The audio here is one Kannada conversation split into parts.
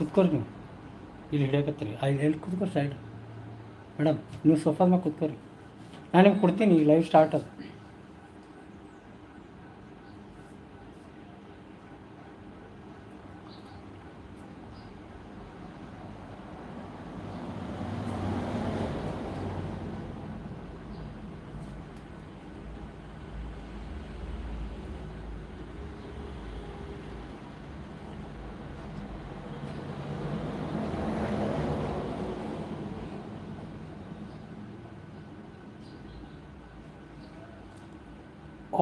ಕುತ್ಕೋರಿ ನೀವು. ಇಲ್ಲಿ ಹಿಡಿಯಕತ್ತೀರಿ. ಅಲ್ಲಿ ಎಲ್ಲಿ ಕುತ್ಕೋರಿ ಸೈಡ್ ಮೇಡಮ್, ನೀವು ಸೋಫಾದ ಮ್ಯಾಗ ಕುತ್ಕೋರಿ. ನಾನು ನಿಮ್ಗೆ ಕೊಡ್ತೀನಿ ಲೈವ್ ಸ್ಟಾರ್ಟ್ ಅದು.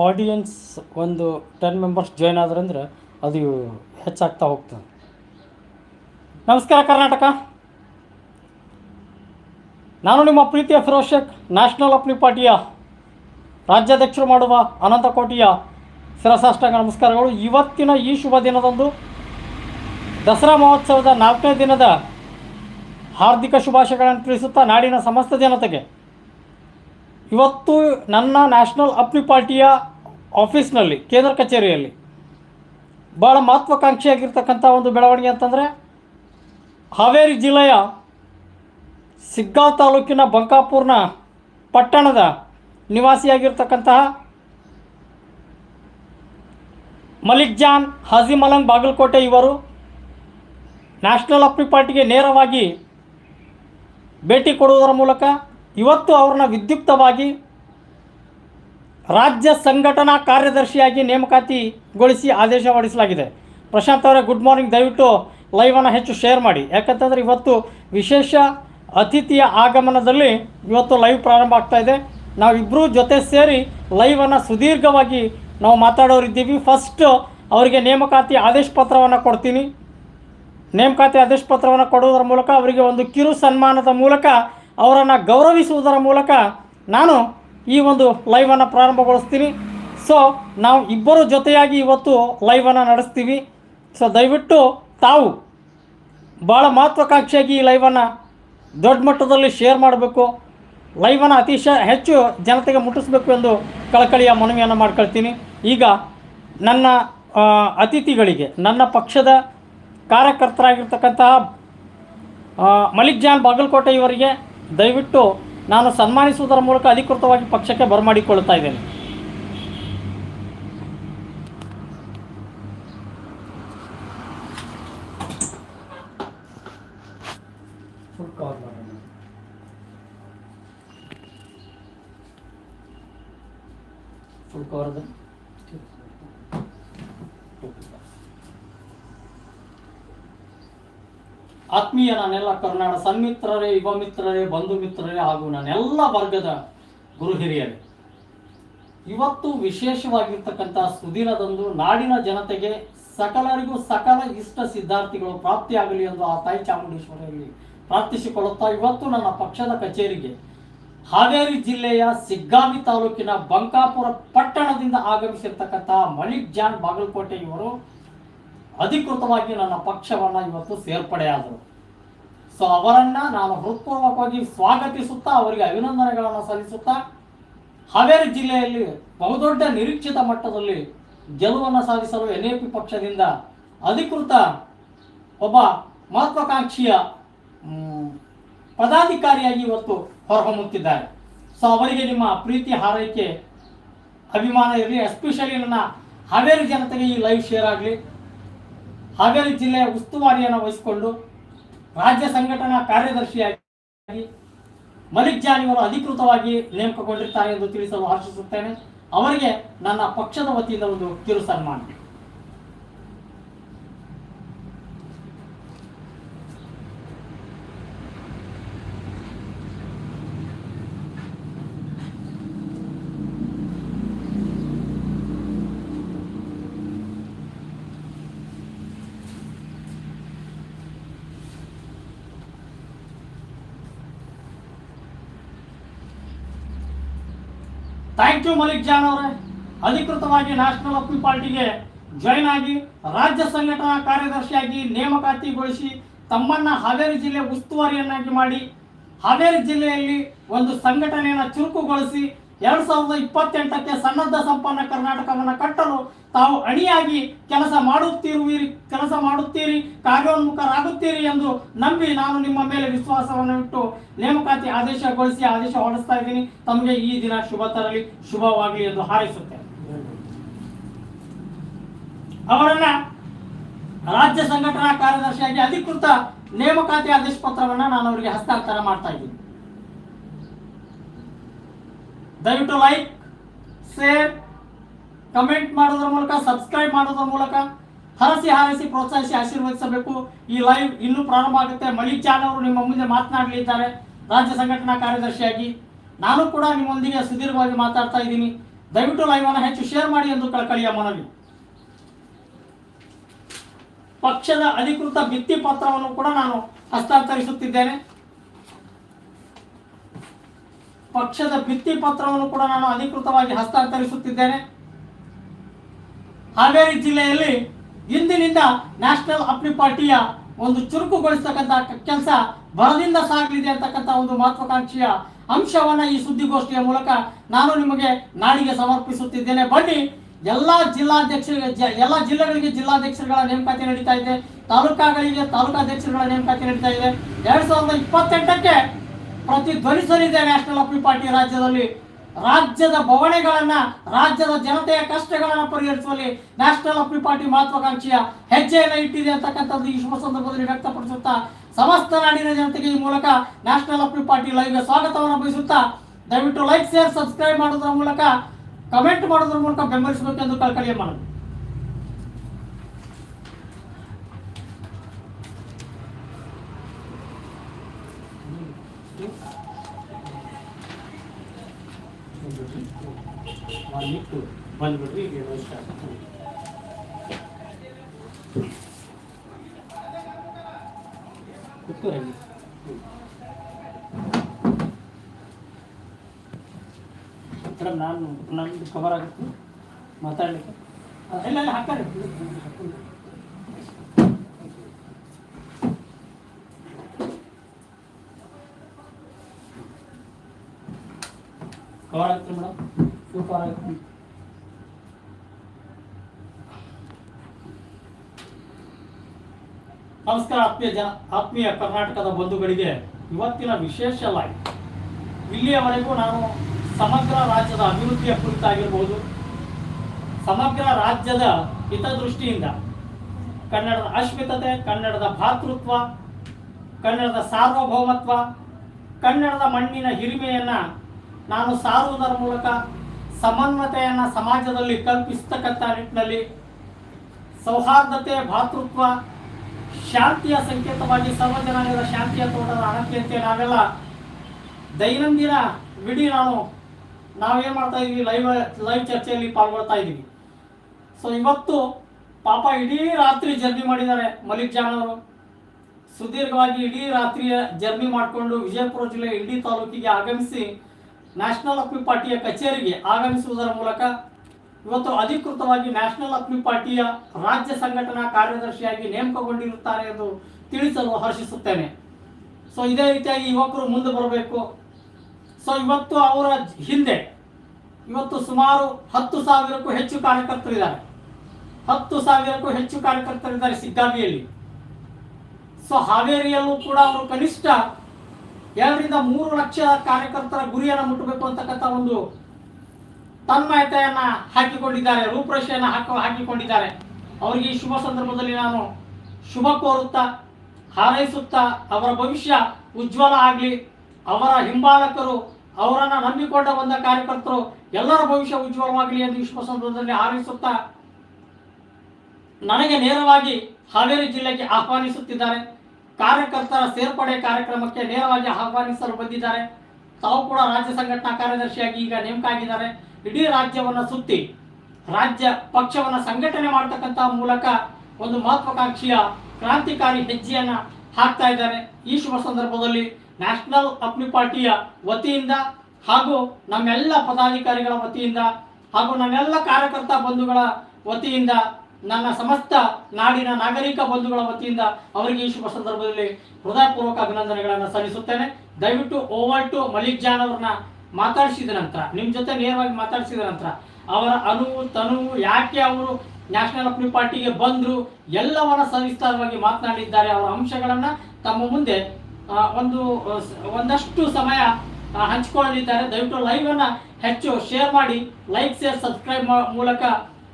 ಆಡಿಯನ್ಸ್ ಒಂದು ಟೆನ್ ಮೆಂಬರ್ಸ್ ಜಾಯ್ನ್ ಆದ್ರಂದ್ರೆ ಅದು ಹೆಚ್ಚಾಗ್ತಾ ಹೋಗ್ತದೆ. ನಮಸ್ಕಾರ ಕರ್ನಾಟಕ. ನಾನು ನಿಮ್ಮ ಪ್ರೀತಿಯ ಫಿರೋಶಕ್ ನ್ಯಾಷನಲ್ ಅಪ್ಲಿ ಪಾರ್ಟಿಯ ರಾಜ್ಯಾಧ್ಯಕ್ಷರು ಮಾಡುವ ಅನಂತ ಕೋಟಿಯ ಶಿರಸಾಷ್ಟಾಂಗ ನಮಸ್ಕಾರಗಳು. ಇವತ್ತಿನ ಈ ಶುಭ ದಿನದಂದು ದಸರಾ ಮಹೋತ್ಸವದ ನಾಲ್ಕನೇ ದಿನದ ಹಾರ್ದಿಕ ಶುಭಾಶಯಗಳನ್ನು ತಿಳಿಸುತ್ತಾ ನಾಡಿನ ಸಮಸ್ತ ಜನತೆಗೆ. ಇವತ್ತು ನನ್ನ ನ್ಯಾಷನಲ್ ಅಪ್ಲಿ ಪಾರ್ಟಿಯ ಆಫೀಸ್ನಲ್ಲಿ, ಕೇಂದ್ರ ಕಚೇರಿಯಲ್ಲಿ. ಭಾಳ ಮಹತ್ವಾಕಾಂಕ್ಷಿಯಾಗಿರ್ತಕ್ಕಂಥ ಒಂದು ಬೆಳವಣಿಗೆ ಅಂತಂದರೆ, ಹಾವೇರಿ ಜಿಲ್ಲೆಯ ಸಿಗ್ಗಾಂವ್ ತಾಲೂಕಿನ ಬಂಕಾಪುರ್ನ ಪಟ್ಟಣದ ನಿವಾಸಿಯಾಗಿರ್ತಕ್ಕಂತಹ ಮಲಿಕ್ ಜಾನ್ ಹಾಜಿ ಮಲಂಗ್ ಬಾಗಲಕೋಟೆ ಇವರು ನ್ಯಾಷನಲ್ ಅಪ್ರಿ ಪಾರ್ಟಿಗೆ ನೇರವಾಗಿ ಭೇಟಿ ಕೊಡುವುದರ ಮೂಲಕ ಇವತ್ತು ಅವ್ರನ್ನ ವಿದ್ಯುಕ್ತವಾಗಿ ರಾಜ್ಯ ಸಂಘಟನಾ ಕಾರ್ಯದರ್ಶಿಯಾಗಿ ನೇಮಕಾತಿಗೊಳಿಸಿ ಆದೇಶ ಹೊರಡಿಸಲಾಗಿದೆ. ಪ್ರಶಾಂತ್ ಅವರೇ, ಗುಡ್ ಮಾರ್ನಿಂಗ್. ದಯವಿಟ್ಟು ಲೈವನ್ನು ಹೆಚ್ಚು ಶೇರ್ ಮಾಡಿ. ಯಾಕಂತಂದರೆ ಇವತ್ತು ವಿಶೇಷ ಅತಿಥಿಯ ಆಗಮನದಲ್ಲಿ ಇವತ್ತು ಲೈವ್ ಪ್ರಾರಂಭ ಆಗ್ತಾ ಇದೆ. ನಾವಿಬ್ಬರೂ ಜೊತೆ ಸೇರಿ ಲೈವನ್ನು ಸುದೀರ್ಘವಾಗಿ ನಾವು ಮಾತಾಡೋರಿದ್ದೀವಿ ಫಸ್ಟ್ ಅವರಿಗೆ ನೇಮಕಾತಿ ಆದೇಶ ಪತ್ರವನ್ನು ಕೊಡ್ತೀನಿ. ನೇಮಕಾತಿ ಆದೇಶ ಪತ್ರವನ್ನು ಕೊಡುವುದರ ಮೂಲಕ ಅವರಿಗೆ ಒಂದು ಕಿರು ಸನ್ಮಾನದ ಮೂಲಕ ಅವರನ್ನು ಗೌರವಿಸುವುದರ ಮೂಲಕ ನಾನು ಈ ಒಂದು ಲೈವನ್ನು ಪ್ರಾರಂಭಗೊಳಿಸ್ತೀನಿ ಸೊ ನಾವು ಇಬ್ಬರು ಜೊತೆಯಾಗಿ ಇವತ್ತು ಲೈವನ್ನು ನಡೆಸ್ತೀವಿ. ಸೊ ದಯವಿಟ್ಟು ತಾವು ಭಾಳ ಮಹತ್ವಾಕಾಂಕ್ಷಿಯಾಗಿ ಈ ಲೈವನ್ನು ದೊಡ್ಡ ಮಟ್ಟದಲ್ಲಿ ಶೇರ್ ಮಾಡಬೇಕು. ಲೈವನ್ನು ಅತಿ ಹೆಚ್ಚು ಜನತೆಗೆ ಮುಟ್ಟಿಸ್ಬೇಕು ಎಂದು ಕಳಕಳಿಯ ಮನವಿಯನ್ನು ಮಾಡ್ಕೊಳ್ತೀನಿ. ಈಗ ನನ್ನ ಅತಿಥಿಗಳಿಗೆ, ನನ್ನ ಪಕ್ಷದ ಕಾರ್ಯಕರ್ತರಾಗಿರ್ತಕ್ಕಂತಹ ಮಲಿಕ್ ಜಾನ್ ಬಾಗಲಕೋಟೆ ಇವರಿಗೆ ದಯವಿಟ್ಟು ನಾನು ಸನ್ಮಾನಿಸುವುದರ ಮೂಲಕ ಅಧಿಕೃತವಾಗಿ ಪಕ್ಷಕ್ಕೆ ಬರಮಾಡಿಕೊಳ್ಳುತ್ತಾ ಇದ್ದೇನೆ. ಆತ್ಮೀಯ ನಾನೆಲ್ಲ ಕರುನಾಡ ಸನ್ಮಿತ್ರರೇ, ಯುವ ಮಿತ್ರರೇ, ಬಂಧು ಮಿತ್ರರೇ ಹಾಗೂ ನನ್ನೆಲ್ಲ ವರ್ಗದ ಗುರು ಹಿರಿಯರೇ, ಇವತ್ತು ವಿಶೇಷವಾಗಿರ್ತಕ್ಕಂಥ ಸುದಿನದಂದು ನಾಡಿನ ಜನತೆಗೆ ಸಕಲರಿಗೂ ಸಕಲ ಇಷ್ಟ ಸಿದ್ಧಾರ್ಥಿಗಳು ಪ್ರಾಪ್ತಿಯಾಗಲಿ ಎಂದು ಆ ತಾಯಿ ಚಾಮುಂಡೇಶ್ವರಿಯಲ್ಲಿ ಪ್ರಾರ್ಥಿಸಿಕೊಳ್ಳುತ್ತಾ ಇವತ್ತು ನನ್ನ ಪಕ್ಷದ ಕಚೇರಿಗೆ ಹಾವೇರಿ ಜಿಲ್ಲೆಯ ಸಿಗ್ಗಾವಿ ತಾಲೂಕಿನ ಬಂಕಾಪುರ ಪಟ್ಟಣದಿಂದ ಆಗಮಿಸಿರ್ತಕ್ಕಂತಹ ಮಲಿಕ್ ಜಾನ್ ಬಾಗಲಕೋಟೆ ಇವರು ಅಧಿಕೃತವಾಗಿ ನನ್ನ ಪಕ್ಷವನ್ನು ಇವತ್ತು ಸೇರ್ಪಡೆಯಾದರು. ಸೊ ಅವರನ್ನ ನಾನು ಹೃತ್ಪೂರ್ವಕವಾಗಿ ಸ್ವಾಗತಿಸುತ್ತಾ, ಅವರಿಗೆ ಅಭಿನಂದನೆಗಳನ್ನು ಸಲ್ಲಿಸುತ್ತಾ, ಹಾವೇರಿ ಜಿಲ್ಲೆಯಲ್ಲಿ ಬಹುದೊಡ್ಡ ನಿರೀಕ್ಷಿತ ಮಟ್ಟದಲ್ಲಿ ಗೆಲುವನ್ನು ಸಾಧಿಸಲು ಎನ್ ಎ ಪಿ ಪಕ್ಷದಿಂದ ಅಧಿಕೃತ ಒಬ್ಬ ಮಹತ್ವಾಕಾಂಕ್ಷಿಯ ಪದಾಧಿಕಾರಿಯಾಗಿ ಇವತ್ತು ಹೊರಹೊಮ್ಮುತ್ತಿದ್ದಾರೆ. ಸೊ ಅವರಿಗೆ ನಿಮ್ಮ ಪ್ರೀತಿ, ಹಾರೈಕೆ, ಅಭಿಮಾನ ಇರಲಿ ಎಸ್ಪೆಷಲಿ ನನ್ನ ಹಾವೇರಿ ಜನತೆಗೆ ಈ ಲೈವ್ ಶೇರ್ ಆಗಲಿ. ಹಾವೇರಿ ಜಿಲ್ಲೆಯ ಉಸ್ತುವಾರಿಯನ್ನು ವಹಿಸಿಕೊಂಡು ರಾಜ್ಯ ಸಂಘಟನಾ ಕಾರ್ಯದರ್ಶಿಯಾಗಿ ಮಲಿಕ್ ಜಾನ್ ಇವರು ಅಧಿಕೃತವಾಗಿ ನೇಮಕಗೊಂಡಿರ್ತಾರೆ ಎಂದು ತಿಳಿಸಲು ಹರ್ಷಿಸುತ್ತೇನೆ ಅವರಿಗೆ ನನ್ನ ಪಕ್ಷದ ವತಿಯಿಂದ ಒಂದು ಕಿರು ಸನ್ಮಾನ. ಥ್ಯಾಂಕ್ ಯು ಮಲಿಕ್ ಜಾನ್ ಅವರೇ. ಅಧಿಕೃತವಾಗಿ ನ್ಯಾಷನಲ್ ಅಪ್ಪಿ ಪಾರ್ಟಿಗೆ ಜಾಯ್ನ್ ಆಗಿ ರಾಜ್ಯ ಸಂಘಟನಾ ಕಾರ್ಯದರ್ಶಿಯಾಗಿ ನೇಮಕಾತಿಗೊಳಿಸಿ ತಮ್ಮನ್ನ ಹಾವೇರಿ ಜಿಲ್ಲೆ ಉಸ್ತುವಾರಿಯನ್ನಾಗಿ ಮಾಡಿ ಹಾವೇರಿ ಜಿಲ್ಲೆಯಲ್ಲಿ ಒಂದು ಸಂಘಟನೆಯನ್ನು ಚುರುಕುಗೊಳಿಸಿ ಎರಡ್ ಸಾವಿರದ ಇಪ್ಪತ್ತೆಂಟಕ್ಕೆ ಸನ್ನದ್ಧ ಸಂಪನ್ನ ಕರ್ನಾಟಕವನ್ನು ಕಟ್ಟಲು ತಾವು ಅಣಿಯಾಗಿ ಕೆಲಸ ಮಾಡುತ್ತಿರುವಿರಿ, ಕೆಲಸ ಮಾಡುತ್ತೀರಿ, ಕಾರ್ಯೋನ್ಮುಖರಾಗುತ್ತೀರಿ ಎಂದು ನಂಬಿ ನಾನು ನಿಮ್ಮ ಮೇಲೆ ವಿಶ್ವಾಸವನ್ನು ಇಟ್ಟು ನೇಮಕಾತಿ ಆದೇಶಗೊಳಿಸಿ ಆದೇಶ ಹೊರಡಿಸ್ತಾ ಇದ್ದೀನಿ. ತಮಗೆ ಈ ದಿನ ಶುಭ ತರಲಿ, ಶುಭವಾಗಲಿ ಎಂದು ಹಾರೈಸುತ್ತೇನೆ. ಅವರನ್ನ ರಾಜ್ಯ ಸಂಘಟನಾ ಕಾರ್ಯದರ್ಶಿಯಾಗಿ ಅಧಿಕೃತ ನೇಮಕಾತಿ ಆದೇಶ ಪತ್ರವನ್ನು ನಾನು ಅವರಿಗೆ ಹಸ್ತಾಂತರ ಮಾಡ್ತಾ ಇದ್ದೀನಿ. ದಯವಿಟ್ಟು ಲೈಕ್ ಶೇರ್ ಕಮೆಂಟ್ ಮಾಡೋದ್ರ ಮೂಲಕ ಸಬ್ಸ್ಕ್ರೈಬ್ ಮಾಡೋದ್ರ ಮೂಲಕ ಹರಸಿ ಹಾರಿಸಿ ಪ್ರೋತ್ಸಾಹಿಸಿ ಆಶೀರ್ವದಿಸಬೇಕು. ಈ ಲೈವ್ ಇನ್ನೂ ಪ್ರಾರಂಭ ಆಗುತ್ತೆ. ಮಲಿಕ್ ಚಾನ್ ಅವರು ನಿಮ್ಮ ಮುಂದೆ ಮಾತನಾಡಲಿದ್ದಾರೆ. ರಾಜ್ಯ ಸಂಘಟನಾ ಕಾರ್ಯದರ್ಶಿಯಾಗಿ ನಾನು ಕೂಡ ನಿಮ್ಮೊಂದಿಗೆ ಸುದೀರ್ಘವಾಗಿ ಮಾತಾಡ್ತಾ ಇದ್ದೀನಿ. ದಯವಿಟ್ಟು ಲೈವ್ ಅನ್ನು ಹೆಚ್ಚು ಶೇರ್ ಮಾಡಿ ಎಂದು ಕಳಕಳಿಯ ಮನವಿ. ಪಕ್ಷದ ಅಧಿಕೃತ ಭಿತ್ತಿ ಪತ್ರವನ್ನು ಕೂಡ ನಾನು ಹಸ್ತಾಂತರಿಸುತ್ತಿದ್ದೇನೆ. ಪಕ್ಷದ ಭಿತ್ತಿ ಪತ್ರವನ್ನು ಕೂಡ ನಾನು ಅಧಿಕೃತವಾಗಿ ಹಸ್ತಾಂತರಿಸುತ್ತಿದ್ದೇನೆ. ಹಾವೇರಿ ಜಿಲ್ಲೆಯಲ್ಲಿ ಇಂದಿನಿಂದ ನ್ಯಾಷನಲ್ ಅಪ್ಲಿ ಪಾರ್ಟಿಯ ಒಂದು ಚುರುಕುಗೊಳಿಸ್ತಕ್ಕಂಥ ಕೆಲಸ ಬರದಿಂದ ಸಾಗಲಿದೆ ಅಂತಕ್ಕಂಥ ಒಂದು ಮಹತ್ವಾಕಾಂಕ್ಷೆಯ ಅಂಶವನ್ನ ಈ ಸುದ್ದಿಗೋಷ್ಠಿಯ ಮೂಲಕ ನಾನು ನಿಮಗೆ ನಾಡಿಗೆ ಸಮರ್ಪಿಸುತ್ತಿದ್ದೇನೆ. ಬನ್ನಿ, ಎಲ್ಲಾ ಜಿಲ್ಲಾಧ್ಯಕ್ಷರಿಗೆ ಎಲ್ಲ ಜಿಲ್ಲೆಗಳಿಗೆ ಜಿಲ್ಲಾಧ್ಯಕ್ಷರುಗಳ ನೇಮಕಾತಿ ನಡೀತಾ ಇದೆ. ತಾಲೂಕಾಗಳಿಗೆ ತಾಲೂಕಾಧ್ಯಕ್ಷರುಗಳ ನೇಮಕಾತಿ ನಡೀತಾ ಇದೆ. ಎರಡ್ ಸಾವಿರದ ಇಪ್ಪತ್ತೆಂಟಕ್ಕೆ ಪ್ರತಿಧ್ವನಿಸಲಿದೆ ನ್ಯಾಷನಲ್ ಅಪೀಲ್ ಪಾರ್ಟಿ ರಾಜ್ಯದಲ್ಲಿ ರಾಜ್ಯದ ಬವಣೆಗಳನ್ನ, ರಾಜ್ಯದ ಜನತೆಯ ಕಷ್ಟಗಳನ್ನು ಪರಿಹರಿಸುವಲ್ಲಿ ನ್ಯಾಷನಲ್ ಅಪೀಲ್ ಪಾರ್ಟಿ ಮಹತ್ವಾಕಾಂಕ್ಷೆಯ ಹೆಜ್ಜೆಯನ್ನು ಇಟ್ಟಿದೆ ಅಂತಕ್ಕಂಥದ್ದು ಈ ಶುಭ ಸಂದರ್ಭದಲ್ಲಿ ವ್ಯಕ್ತಪಡಿಸುತ್ತಾ, ಸಮಸ್ತ ನಾಡಿನ ಜನತೆಗೆ ಈ ಮೂಲಕ ನ್ಯಾಷನಲ್ ಅಪೀಲ್ ಪಾರ್ಟಿ ಲೈವ್ಗೆ ಸ್ವಾಗತವನ್ನು ಬಯಸುತ್ತಾ, ದಯವಿಟ್ಟು ಲೈಕ್ ಶೇರ್ ಸಬ್ಸ್ಕ್ರೈಬ್ ಮಾಡೋದ್ರ ಮೂಲಕ ಕಮೆಂಟ್ ಮಾಡೋದ್ರ ಮೂಲಕ ಬೆಂಬಲಿಸಬೇಕೆಂದು ಕಳಕಳಿಯ ಮನವಿ ಬಂದ್ಬಿಟ್ರಿ ಈಗ ನಮಸ್ಕಾರ ಕೂತ್ಕೊಳ್ಳಿ. ಮೇಡಮ್ ನಾನು ನಂದು ಕವರ್ ಆಗುತ್ತೆ. ಮಾತಾಡಲಿಕ್ಕೆ. ಇಲ್ಲ ಹಾಕ್ತಾರೆ ಕವರ್ ಆಗುತ್ತೆ ಮೇಡಮ್ ಫುಲ್ ಕವರ್ ಆಗುತ್ತೆ ನಮಸ್ಕಾರ ಆತ್ಮೀಯ ಜನ, ಆತ್ಮೀಯ ಕರ್ನಾಟಕದ ಬಂಧುಗಳಿಗೆ ಇವತ್ತಿನ ವಿಶೇಷ ಲೈವ್ ಇಲ್ಲಿಯವರೆಗೂ ನಾನು ಸಮಗ್ರ ರಾಜ್ಯದ ಅಭಿವೃದ್ಧಿಯ ಕುರಿತಾಗಿರ್ಬೋದು. ಸಮಗ್ರ ರಾಜ್ಯದ ಹಿತದೃಷ್ಟಿಯಿಂದ ಕನ್ನಡದ ಅಸ್ಮಿತತೆ ಕನ್ನಡದ ಭಾತೃತ್ವ, ಕನ್ನಡದ ಸಾರ್ವಭೌಮತ್ವ, ಕನ್ನಡದ ಮಣ್ಣಿನ ಹಿರಿಮೆಯನ್ನು ನಾನು ಸಾರುವುದರ ಮೂಲಕ ಸಮನ್ವತೆಯನ್ನು ಸಮಾಜದಲ್ಲಿ ಕಲ್ಪಿಸ್ತಕ್ಕಂಥ ನಿಟ್ಟಿನಲ್ಲಿ ಸೌಹಾರ್ದತೆ, ಭಾತೃತ್ವ ಶಾಂತಿಯ ಸಂಕೇತವಾಗಿ ಸರ್ವ ಜನಾಂಗದ ಶಾಂತಿಯ ತೋಟದ ಅಣತಿಯಂತೆ ನಾವೆಲ್ಲ ದೈನಂದಿನ ವಿಡಿ ನಾನು ನಾವೇನ್ ಮಾಡ್ತಾ ಇದೀವಿ? ಲೈವ್ ಲೈವ್ ಚರ್ಚೆಯಲ್ಲಿ ಪಾಲ್ಗೊಳ್ತಾ ಇದ್ದೀವಿ ಸೊ ಇವತ್ತು ಪಾಪ ಇಡೀ ರಾತ್ರಿ ಜರ್ನಿ ಮಾಡಿದ್ದಾರೆ ಮಲಿಕ್ ಜಾನ್ ಅವರು. ಸುದೀರ್ಘವಾಗಿ ಇಡೀ ರಾತ್ರಿಯ ಜರ್ನಿ ಮಾಡಿಕೊಂಡು ವಿಜಯಪುರ ಜಿಲ್ಲೆ ಇಡೀ ತಾಲೂಕಿಗೆ ಆಗಮಿಸಿ ನ್ಯಾಷನಲ್ ಅಪ್ಪಿ ಪಾರ್ಟಿಯ ಕಚೇರಿಗೆ ಆಗಮಿಸುವುದರ ಮೂಲಕ ಇವತ್ತು ಅಧಿಕೃತವಾಗಿ ನ್ಯಾಷನಲ್ ಅಕ್ಮಿ ಪಾರ್ಟಿಯ ರಾಜ್ಯ ಸಂಘಟನಾ ಕಾರ್ಯದರ್ಶಿಯಾಗಿ ನೇಮಕಗೊಂಡಿರುತ್ತಾರೆ ಎಂದು ತಿಳಿಸಲು ಹರ್ಷಿಸುತ್ತೇನೆ. ಸೊ ಇದೇ ರೀತಿಯಾಗಿ ಯುವಕರು ಮುಂದೆ ಬರಬೇಕು. ಸೊ ಇವತ್ತು ಅವರ ಹಿಂದೆ ಇವತ್ತು ಸುಮಾರು ಹತ್ತು ಸಾವಿರಕ್ಕೂ ಹೆಚ್ಚು ಕಾರ್ಯಕರ್ತರಿದ್ದಾರೆ ಹತ್ತು ಸಾವಿರಕ್ಕೂ ಹೆಚ್ಚು ಕಾರ್ಯಕರ್ತರಿದ್ದಾರೆ ಸಿದ್ದಾವಿಯಲ್ಲಿ. ಸೊ ಹಾವೇರಿಯಲ್ಲೂ ಕೂಡ ಅವರು ಕನಿಷ್ಠ ಎರಡರಿಂದ ಮೂರು ಲಕ್ಷ ಕಾರ್ಯಕರ್ತರ ಗುರಿಯನ್ನು ಮುಟ್ಟಬೇಕು ಅಂತಕ್ಕಂಥ ಒಂದು ತನ್ಮಯತೆಯನ್ನ ಹಾಕಿಕೊಂಡಿದ್ದಾರೆ, ರೂಪರೇಷೆಯನ್ನ ಹಾಕ, ಹಾಕಿಕೊಂಡಿದ್ದಾರೆ. ಅವರಿಗೆ ಶುಭ ಸಂದರ್ಭದಲ್ಲಿ ನಾನು ಶುಭ ಕೋರುತ್ತಾ, ಹಾರೈಸುತ್ತಾ, ಅವರ ಭವಿಷ್ಯ ಉಜ್ವಲ ಆಗಲಿ, ಅವರ ಹಿಂಬಾಲಕರು, ಅವರನ್ನು ನಂಬಿಕೊಂಡ ಬಂದ ಕಾರ್ಯಕರ್ತರು, ಎಲ್ಲರ ಭವಿಷ್ಯ ಉಜ್ವಲವಾಗಲಿ ಎಂದು ಈ ಶುಭ ಸಂದರ್ಭದಲ್ಲಿ ಹಾರೈಸುತ್ತಾ, ನನಗೆ ನೇರವಾಗಿ ಹಾವೇರಿ ಜಿಲ್ಲೆಗೆ ಆಹ್ವಾನಿಸುತ್ತಿದ್ದಾರೆ. ಕಾರ್ಯಕರ್ತರ ಸೇರ್ಪಡೆ ಕಾರ್ಯಕ್ರಮಕ್ಕೆ ನೇರವಾಗಿ ಆಹ್ವಾನಿಸಲು ಬಂದಿದ್ದಾರೆ. ತಾವು ಕೂಡ ರಾಜ್ಯ ಸಂಘಟನಾ ಕಾರ್ಯದರ್ಶಿಯಾಗಿ ಈಗ ನೇಮಕ ಆಗಿದ್ದಾರೆ. ಇಡೀ ರಾಜ್ಯವನ್ನ ಸುತ್ತಿ ರಾಜ್ಯ ಪಕ್ಷವನ್ನ ಸಂಘಟನೆ ಮಾಡತಕ್ಕಂತ ಮೂಲಕ ಒಂದು ಮಹತ್ವಾಕಾಂಕ್ಷಿಯ ಕ್ರಾಂತಿಕಾರಿ ಹೆಜ್ಜೆಯನ್ನ ಹಾಕ್ತಾ ಇದ್ದಾರೆ. ಈ ಶುಭ ಸಂದರ್ಭದಲ್ಲಿ ನ್ಯಾಷನಲ್ ಅಪ್ನಿ ಪಾರ್ಟಿಯ ವತಿಯಿಂದ ಹಾಗೂ ನಮ್ಮೆಲ್ಲ ಪದಾಧಿಕಾರಿಗಳ ವತಿಯಿಂದ ಹಾಗೂ ನನ್ನೆಲ್ಲ ಕಾರ್ಯಕರ್ತ ಬಂಧುಗಳ ವತಿಯಿಂದ, ನನ್ನ ಸಮಸ್ತ ನಾಡಿನ ನಾಗರಿಕ ಬಂಧುಗಳ ವತಿಯಿಂದ ಅವರಿಗೆ ಈ ಶುಭ ಸಂದರ್ಭದಲ್ಲಿ ಹೃದಯಪೂರ್ವಕ ಅಭಿನಂದನೆಗಳನ್ನು ಸಲ್ಲಿಸುತ್ತೇನೆ. ದಯವಿಟ್ಟು ಓವರ್ ಟು ಮಲಿಕ್ ಜಾನ್ ಅವ್ರನ್ನ ಮಾತಾಡಿಸಿದ ನಂತರ ನಿಮ್ಮ ಜೊತೆ ನೇರವಾಗಿ ಮಾತಾಡಿಸಿದ ನಂತರ, ಅವರ ಅನುವು, ತನುವು, ಯಾಕೆ ಅವರು ನ್ಯಾಷನಲ್ ಅಪ್ನಿ ಪಾರ್ಟಿಗೆ ಬಂದರು, ಎಲ್ಲವನ್ನ ಸವಿಸ್ತಾರವಾಗಿ ಮಾತನಾಡಿದ್ದಾರೆ, ಅವರ ಅಂಶಗಳನ್ನು ತಮ್ಮ ಮುಂದೆ ಒಂದು ಒಂದಷ್ಟು ಸಮಯ ಹಂಚಿಕೊಳ್ಳಲಿದ್ದಾರೆ. ದಯವಿಟ್ಟು ಲೈವ್ ಅನ್ನ ಹೆಚ್ಚು ಶೇರ್ ಮಾಡಿ ಲೈಕ್ ಶೇರ್ ಸಬ್ಸ್ಕ್ರೈಬ್ ಮೂಲಕ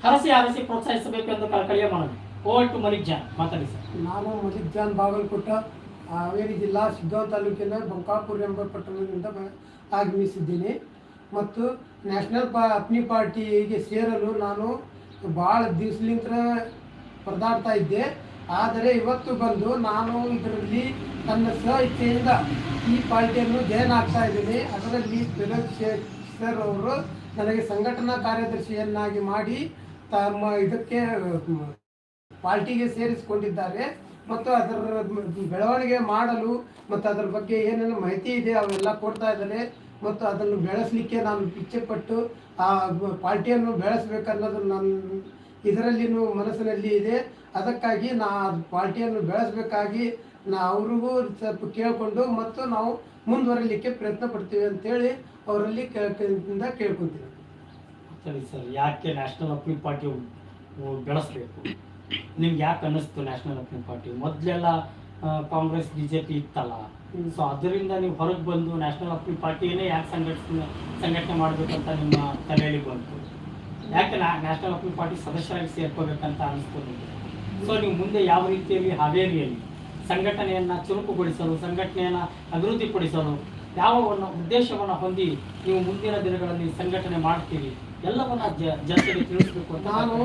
ಹರಸಿ ಹರಸಿ ಪ್ರೋತ್ಸಾಹಿಸಬೇಕು ಎಂದು ಕಳಕಳಿಯ ಮನವಿ. ಓವರ್ ಟು ಮಲಿಕ್ ಜಾನ್, ಮಾತಾಡಿ ಸರ್. ನಾನು ಮಲಿಕ್ ಜಾನ್ ಬಾಗಲಕೋಟ, ಹಾವೇರಿ ಜಿಲ್ಲಾ ಸಿದ್ದೋ ತಾಲೂಕಿನ ಬಂಕಾಪುರ ಎಂಬ ಪಟ್ಟಣದಿಂದ ಆಗಮಿಸಿದ್ದೀನಿ ಮತ್ತು ನ್ಯಾಷನಲ್ ಪಾ, ಅಪ್ನಿ ಪಾರ್ಟಿಗೆ ಸೇರಲು ನಾನು ಭಾಳ ದಿವಸಲಿಂತ ಪರದಾಡ್ತಾ ಇದ್ದೆ. ಆದರೆ ಇವತ್ತು ಬಂದು ನಾನು ಇದರಲ್ಲಿ ತನ್ನ ಸ್ವ ಇಚ್ಛೆಯಿಂದ ಈ ಪಾರ್ಟಿಯನ್ನು ಜಾಯ್ನ್ ಆಗ್ತಾ ಇದ್ದೀನಿ. ಅದರಲ್ಲಿ ಶೇಖ್ ಸರ್ ಅವರು ನನಗೆ ಸಂಘಟನಾ ಕಾರ್ಯದರ್ಶಿಯನ್ನಾಗಿ ಮಾಡಿ ತಮ್ಮ ಇದಕ್ಕೆ ಪಾರ್ಟಿಗೆ ಸೇರಿಸಿಕೊಂಡಿದ್ದಾರೆ. ಮತ್ತು ಅದರ ಬೆಳವಣಿಗೆ ಮಾಡಲು ಮತ್ತು ಅದರ ಬಗ್ಗೆ ಏನೇನು ಮಾಹಿತಿ ಇದೆ ಅವೆಲ್ಲ ಕೊಡ್ತಾ ಇದ್ದಾರೆ ಮತ್ತು ಅದನ್ನು ಬೆಳೆಸಲಿಕ್ಕೆ ನಾನು ಇಚ್ಛೆಪಟ್ಟು ಆ ಪಾರ್ಟಿಯನ್ನು ಬೆಳೆಸಬೇಕನ್ನೋದು ನನ್ನ ಇದರಲ್ಲಿನೂ ಮನಸ್ಸಿನಲ್ಲಿ ಇದೆ. ಅದಕ್ಕಾಗಿ ನಾ ಪಾರ್ಟಿಯನ್ನು ಬೆಳೆಸಬೇಕಾಗಿ ನಾ ಅವ್ರಿಗೂ ಸ್ವಲ್ಪ ಕೇಳಿಕೊಂಡು ಮತ್ತು ನಾವು ಮುಂದುವರಿಲಿಕ್ಕೆ ಪ್ರಯತ್ನ ಪಡ್ತೀವಿ ಅಂತೇಳಿ ಅವರಲ್ಲಿ ಕೇಳ್ಕಿಂದ ಕೇಳ್ಕೊತೀವಿ. ಸರಿ ಸರ್, ಯಾಕೆ ನ್ಯಾಷನಲ್ ಅಪೀಲ್ ಪಾರ್ಟಿ ಬೆಳೆಸಬೇಕು? ನಿಮ್ಗೆ ಯಾಕೆ ಅನ್ನಿಸ್ತು ನ್ಯಾಷನಲ್ ಅಪೀಲ್ ಪಾರ್ಟಿ ಮೊದಲೆಲ್ಲ ಕಾಂಗ್ರೆಸ್ ಬಿ ಜೆ ಪಿ ಇತ್ತಲ್ಲ. ಸೊ ಅದರಿಂದ ನೀವು ಹೊರಗೆ ಬಂದು ನ್ಯಾಷನಲ್ ಅಪ್ನಿ ಪಾರ್ಟಿಯನ್ನೇ ಯಾಕೆ ಸಂಘಟನೆ ಸಂಘಟನೆ ಮಾಡಬೇಕಂತ ನಿಮ್ಮ ತಲೆಯಲ್ಲಿ ಬಂತು. ಯಾಕೆ ನ್ಯಾಷನಲ್ ಅಪ್ನಿ ಪಾರ್ಟಿ ಸದಸ್ಯರಾಗಿ ಸೇರ್ಕೋಬೇಕಂತ ಅನಿಸ್ತು ಸೊ ನೀವು ಮುಂದೆ ಯಾವ ರೀತಿಯಲ್ಲಿ ಹಾವೇರಿಯಲ್ಲಿ ಸಂಘಟನೆಯನ್ನು ಚುರುಕುಗೊಳಿಸಲು ಸಂಘಟನೆಯನ್ನು ಅಭಿವೃದ್ಧಿಪಡಿಸಲು ಯಾವ ಒಂದು ಉದ್ದೇಶವನ್ನು ಹೊಂದಿ ನೀವು ಮುಂದಿನ ದಿನಗಳಲ್ಲಿ ಸಂಘಟನೆ ಮಾಡ್ತೀರಿ ಎಲ್ಲವನ್ನ ಜ- ಜನತೆಗೆ ತಿಳಿಸಬೇಕು ಅಂತ ನಾನು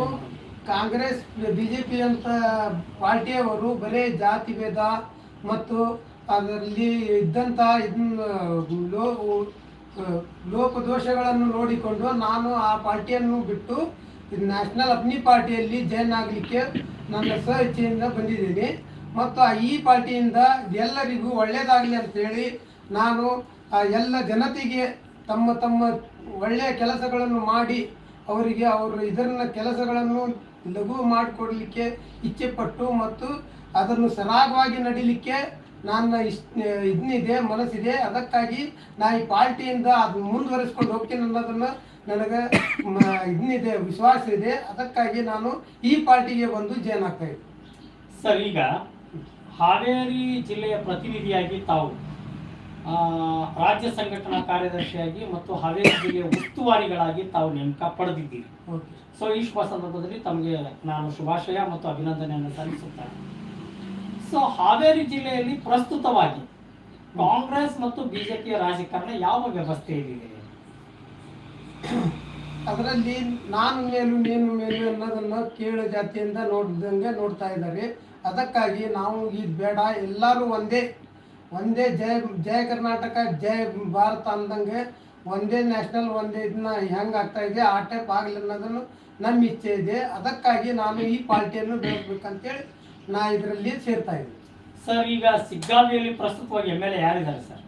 ಕಾಂಗ್ರೆಸ್ ಬಿಜೆಪಿ ಅಂತ ಪಾರ್ಟಿಯವರು ಬರೇ ಜಾತಿ ಭೇದ ಮತ್ತು ಅದರಲ್ಲಿ ಇದ್ದಂತಹ ಇದನ್ನ ಲೋ ಲೋಪದೋಷಗಳನ್ನು ನೋಡಿಕೊಂಡು ನಾನು ಆ ಪಾರ್ಟಿಯನ್ನು ಬಿಟ್ಟು ನ್ಯಾಷನಲ್ ಅಗ್ನಿ ಪಾರ್ಟಿಯಲ್ಲಿ ಜಾಯ್ನ್ ಆಗಲಿಕ್ಕೆ ನನ್ನ ಸ್ವ ಇಚ್ಛೆಯಿಂದ ಬಂದಿದ್ದೀನಿ. ಮತ್ತು ಆ ಈ ಪಾರ್ಟಿಯಿಂದ ಎಲ್ಲರಿಗೂ ಒಳ್ಳೆಯದಾಗಲಿ ಅಂತೇಳಿ ನಾನು ಆ ಎಲ್ಲ ಜನತೆಗೆ ತಮ್ಮ ತಮ್ಮ ಒಳ್ಳೆಯ ಕೆಲಸಗಳನ್ನು ಮಾಡಿ ಅವರಿಗೆ ಅವರು ಇದನ್ನ ಕೆಲಸಗಳನ್ನು ಲಘು ಮಾಡಿಕೊಡಲಿಕ್ಕೆ ಇಚ್ಛೆಪಟ್ಟು ಮತ್ತು ಅದನ್ನು ಸರಾಗವಾಗಿ ನಡಿಲಿಕ್ಕೆ ನನ್ನ ಇಷ್ಟ ಇದನ್ನಿದೆ ಮನಸ್ಸಿದೆ. ಅದಕ್ಕಾಗಿ ನಾ ಈ ಪಾರ್ಟಿಯಿಂದ ಅದು ಮುಂದುವರಿಸ್ಕೊಂಡು ಹೋಗ್ತೀನಿ ಅನ್ನೋದನ್ನು ನನಗೆ ಇದನ್ನಿದೆ ವಿಶ್ವಾಸ ಇದೆ. ಅದಕ್ಕಾಗಿ ನಾನು ಈ ಪಾರ್ಟಿಗೆ ಬಂದು ಜಾಯ್ನ್ ಆಗ್ತಾ ಇದ್ದೆ ಸರ್ ಈಗ ಹಾವೇರಿ ಜಿಲ್ಲೆಯ ಪ್ರತಿನಿಧಿಯಾಗಿ ತಾವು ಆ, ರಾಜ್ಯ ಸಂಘಟನಾ ಕಾರ್ಯದರ್ಶಿಯಾಗಿ ಮತ್ತು ಹಾವೇರಿ ಜಿಲ್ಲೆಯ ಉಸ್ತುವಾರಿಗಳಾಗಿ ತಾವು ನೇಮಕ ಪಡೆದಿದ್ದೀರಿ. ಓಕೆ. ಸೊ ಈ ಶುಭ ಸಂದರ್ಭದಲ್ಲಿ ತಮಗೆ ನಾನು ಶುಭಾಶಯ ಮತ್ತು ಅಭಿನಂದನೆಯನ್ನು ಸಲ್ಲಿಸುತ್ತೇನೆ. ಸೊ ಹಾವೇರಿ ಜಿಲ್ಲೆಯಲ್ಲಿ ಪ್ರಸ್ತುತವಾಗಿ ಕಾಂಗ್ರೆಸ್ ಮತ್ತು ಬಿಜೆಪಿಯ ರಾಜಕಾರಣ ಯಾವ ವ್ಯವಸ್ಥೆಯಲ್ಲಿದೆ ಅದರಲ್ಲಿ ನಾನು ಮೇಲು ನೀನು ಮೇಲು ಅನ್ನೋದನ್ನು ಕೀಳು ಜಾತಿಯಿಂದ ನೋಡಿದಂಗೆ ನೋಡ್ತಾ ಇದ್ದಾರೆ. ಅದಕ್ಕಾಗಿ ನಾವು ಇದು ಬೇಡ, ಎಲ್ಲರೂ ಒಂದೇ ಒಂದೇ ಜಯ ಜಯ ಕರ್ನಾಟಕ, ಜಯ ಭಾರತ ಅಂದಂಗೆ ಒಂದೇ ನ್ಯಾಷನಲ್, ಒಂದೇ ಇದನ್ನ ಹೆಂಗೆ ಆಗ್ತಾ ಇದೆ, ಆ ಟೈಪ್ ಆಗಲಿ ಅನ್ನೋದನ್ನು ನಮ್ಮ ಇಚ್ಛೆ ಇದೆ. ಅದಕ್ಕಾಗಿ ನಾನು ಈ ಪಾರ್ಟಿಯನ್ನು ಬೆಳೆಸ್ಬೇಕಂತೇಳಿ ನಾ ಇದರಲ್ಲಿ ಸೇರ್ತಾ ಇದ್ದೀನಿ ಸರ್ ಈಗ ಸಿಗ್ಗಾವಿಯಲ್ಲಿ ಪ್ರಸ್ತುತವಾಗಿ ಎಂ ಎಲ್ ಎ ಯಾರಿದ್ದಾರೆ ಸರ್?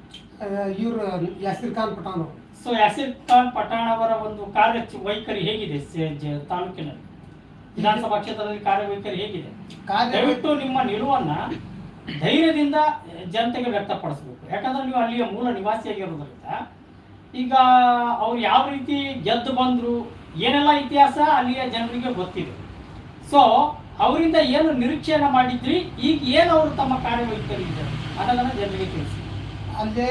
ಇವರು ಯಾಸಿರ್ ಖಾನ್ ಪಠಾಣ್ ಅವರು. ಸೊ ಯಾಸಿರ್ ಖಾನ್ ಪಠಾಣ್ ಅವರ ಒಂದು ಕಾರ್ಯ ವೈಖರಿ ಹೇಗಿದೆ ತಾಲೂಕಿನಲ್ಲಿ? ವಿಧಾನಸಭಾ ಕ್ಷೇತ್ರದಲ್ಲಿ ಕಾರ್ಯವೈಖರಿ ಹೇಗಿದೆ? ದಯವಿಟ್ಟು ನಿಮ್ಮ ನಿಲುವನ್ನ ಧೈರ್ಯದಿಂದ ಜನತೆಗೆ ವ್ಯಕ್ತಪಡಿಸಬೇಕು. ಯಾಕಂದ್ರೆ ನೀವು ಅಲ್ಲಿಯ ಮೂಲ ನಿವಾಸಿಯಾಗಿರೋದ್ರಿಂದ ಈಗ ಅವ್ರು ಯಾವ ರೀತಿ ಗೆದ್ದು ಬಂದ್ರು ಏನೆಲ್ಲ ಇತಿಹಾಸ ಅಲ್ಲಿಯ ಜನರಿಗೆ ಗೊತ್ತಿದೆ. ಸೊ ಅವರಿಂದ ಏನು ನಿರೀಕ್ಷೆಯನ್ನು ಮಾಡಿದ್ರಿ? ಈಗ ಏನು ಅವರು ತಮ್ಮ ಕಾರ್ಯವೈಖರಿದ್ದಾರೆ ಇದೆ? ಅನ್ನೋದನ್ನ ಜನರಿಗೆ ತಿಳಿಸಿ. ಅಲ್ಲೇ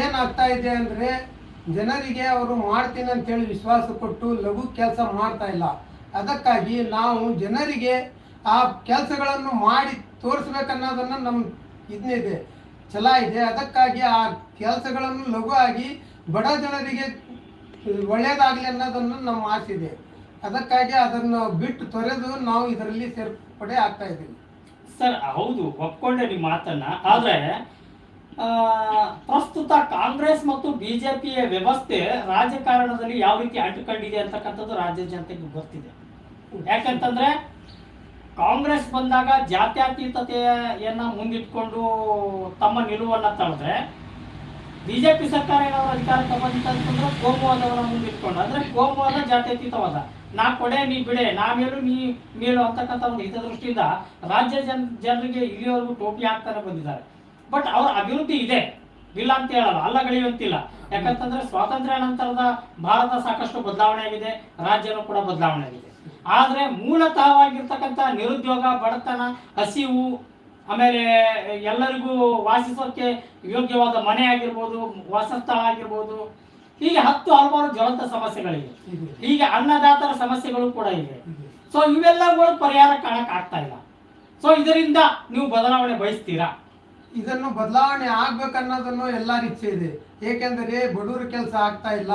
ಏನಾಗ್ತಾ ಇದೆ ಅಂದರೆ ಜನರಿಗೆ ಅವರು ಮಾಡ್ತೀನಿ ಅಂತೇಳಿ ವಿಶ್ವಾಸ ಕೊಟ್ಟು ಲಘು ಕೆಲಸ ಮಾಡ್ತಾ ಇಲ್ಲ. ಅದಕ್ಕಾಗಿ ನಾವು ಜನರಿಗೆ ಆ ಕೆಲಸಗಳನ್ನು ಮಾಡಿ ತೋರಿಸ್ಬೇಕನ್ನೋದನ್ನು ನಮ್ಮ ಇದನ್ನಿದೆ ಛಲ ಇದೆ. ಅದಕ್ಕಾಗಿ ಆ ಕೆಲಸಗಳನ್ನು ಲಘು ಆಗಿ ಬಡ ಜನರಿಗೆ ಒಳ್ಳೆಯದಾಗಲಿ ಅನ್ನೋದನ್ನು ನಮ್ಮ ಆಸೆ ಇದೆ. ಅದಕ್ಕಾಗಿ ಅದನ್ನು ಬಿಟ್ಟು ತೊರೆದು ನಾವು ಇದರಲ್ಲಿ ಸೇರ್ಪಡೆ ಆಗ್ತಾ ಇದ್ದೀವಿ. ಸರ್, ಹೌದು, ಒಪ್ಕೊಂಡೆ ನಿಮ್ಮ ಮಾತನ್ನ. ಆದ್ರೆ ಪ್ರಸ್ತುತ ಕಾಂಗ್ರೆಸ್ ಮತ್ತು ಬಿಜೆಪಿಯ ವ್ಯವಸ್ಥೆ ರಾಜಕಾರಣದಲ್ಲಿ ಯಾವ ರೀತಿ ಅಂಟುಕೊಂಡಿದೆ ಅಂತಕ್ಕಂಥದ್ದು ರಾಜ್ಯ ಜನತೆಗೆ ಗೊತ್ತಿದೆ. ಯಾಕಂತಂದ್ರೆ, ಕಾಂಗ್ರೆಸ್ ಬಂದಾಗ ಜಾತ್ಯತೀತತೆಯನ್ನ ಮುಂದಿಟ್ಕೊಂಡು ತಮ್ಮ ನಿಲುವನ್ನ ತಳೆದ್ರೆ ಬಿಜೆಪಿ ಸರ್ಕಾರ ಏನಾದ್ರು ಅಧಿಕಾರ ಬಂದಿತ್ತು ಅಂತಂದ್ರೆ ಕೋಮುವಾದವನ್ನ ಮುಂದಿಟ್ಕೊಂಡು ಅಂದ್ರೆ ಕೋಮುವಾದ ಜಾತ್ಯತೀತವಾದ. ನಾ ಕೊಡೆ, ನೀ ಬಿಡೆ, ನಾ ಮೇಲು, ನೀ ಮೇಲು ಅಂತಕ್ಕಂಥ ಒಂದು ಹಿತದೃಷ್ಟಿಯಿಂದ ರಾಜ್ಯ ಜನ, ಜನರಿಗೆ ಇಲ್ಲಿಯವರೆಗೂ ಟೋಪಿ ಹಾಕ್ತಾನೆ ಬಂದಿದ್ದಾರೆ. ಬಟ್ ಅವ್ರ ಅಭಿವೃದ್ಧಿ ಇದೆ. ಇಲ್ಲ ಅಂತ ಹೇಳಲ್ಲ. ಅಲ್ಲಗಳೆಯುವಂತಿಲ್ಲ ಯಾಕಂತಂದ್ರೆ ಸ್ವಾತಂತ್ರ್ಯ ನಂತರದ ಭಾರತ ಸಾಕಷ್ಟು ಬದಲಾವಣೆ ಆಗಿದೆ. ರಾಜ್ಯನೂ ಕೂಡ ಬದಲಾವಣೆ ಆಗಿದೆ. ಆದ್ರೆ ಮೂಲತಃವಾಗಿರ್ತಕ್ಕಂಥ ನಿರುದ್ಯೋಗ, ಬಡತನ, ಹಸಿವು ಆಮೇಲೆ, ಎಲ್ಲರಿಗೂ ವಾಸಿಸೋಕೆ ಯೋಗ್ಯವಾದ ಮನೆ ಆಗಿರ್ಬೋದು, ವಾಸಸ್ಥಳ ಆಗಿರ್ಬೋದು, ಹೀಗೆ ಹತ್ತು ಹಲವಾರು ಜ್ವಲಂತ ಸಮಸ್ಯೆಗಳಿವೆ. ಹೀಗೆ ಅನ್ನದಾತರ ಸಮಸ್ಯೆಗಳು ಕೂಡ ಇವೆ. ಸೊ ಇವೆಲ್ಲಗಳು ಪರಿಹಾರ ಕಾಣಕ್ಕೆ ಆಗ್ತಾ ಇಲ್ಲ. ಸೊ ಇದರಿಂದ ನೀವು ಬದಲಾವಣೆ ಬಯಸ್ತೀರಾ? ಇದನ್ನು ಬದಲಾವಣೆ ಆಗ್ಬೇಕನ್ನೋದನ್ನು ಎಲ್ಲರ ಇಚ್ಛೆ ಇದೆ. ಏಕೆಂದರೆ, ಬಡವರ ಕೆಲಸ ಆಗ್ತಾ ಇಲ್ಲ